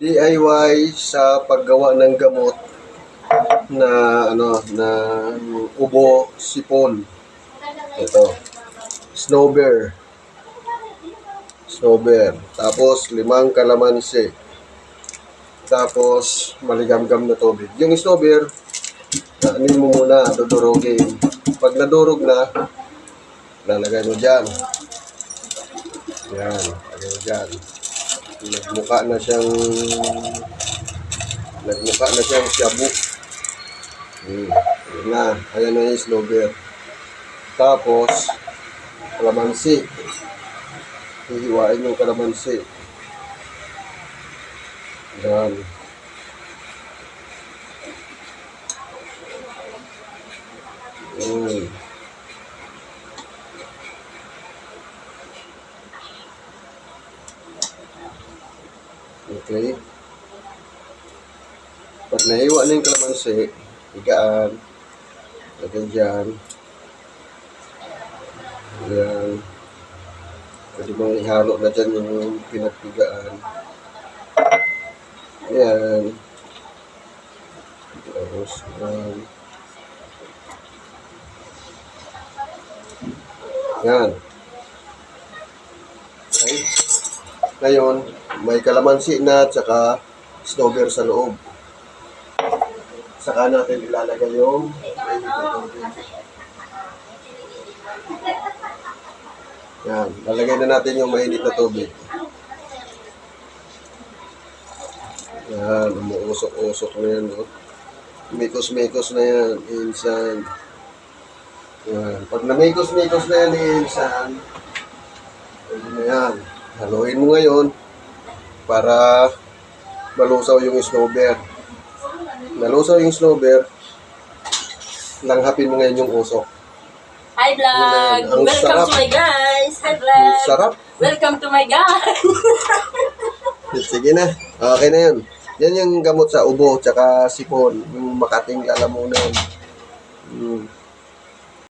DIY sa paggawa ng gamot na ano na ubo sipon. Ito. Snow bear. Snow bear. Tapos limang kalamansi. Tapos maligamgam na tubig. Yung snow bear, ano mo muna, dudurugin. Pag nadurog na, lalagay mo dyan. Yan, lagay mo dyan. Nagmukha na siyang nagmukha na siyang shabu. Hmm, yun na. Ayan na yung snow bear. Tapos, kalamansi. Hihiwain yung kalamansi. Yan. Mm. Okay. Pag nahiwa na yung kalamansi, higaan. Lagyan dyan. Yan. Pwede mong ihalo na dyan yung pinagpigaan. Yan. Tapos, yan. Yan. Okay. Ngayon, may kalamansi na at saka snowber sa loob. Saka natin ilalagay yung Yan, lalagay na natin yung mainit na tubig. Yan, umuusok-usok na yan. No? Mikos-mikos na yan, insan. Yan. Pag namikos-mikos na yan, insan, pwede na yan. Haluin mo ngayon para malusaw yung snowbear. Nalusaw yung snowbear, langhapin mo ngayon yung usok. Hi vlog! Ang Welcome sarap. to my guys! Hi vlog! sarap. Welcome to my guys! Sige na. Okay na yun. Yan yung gamot sa ubo, tsaka sipon. Yung makating lalamunan. Mm.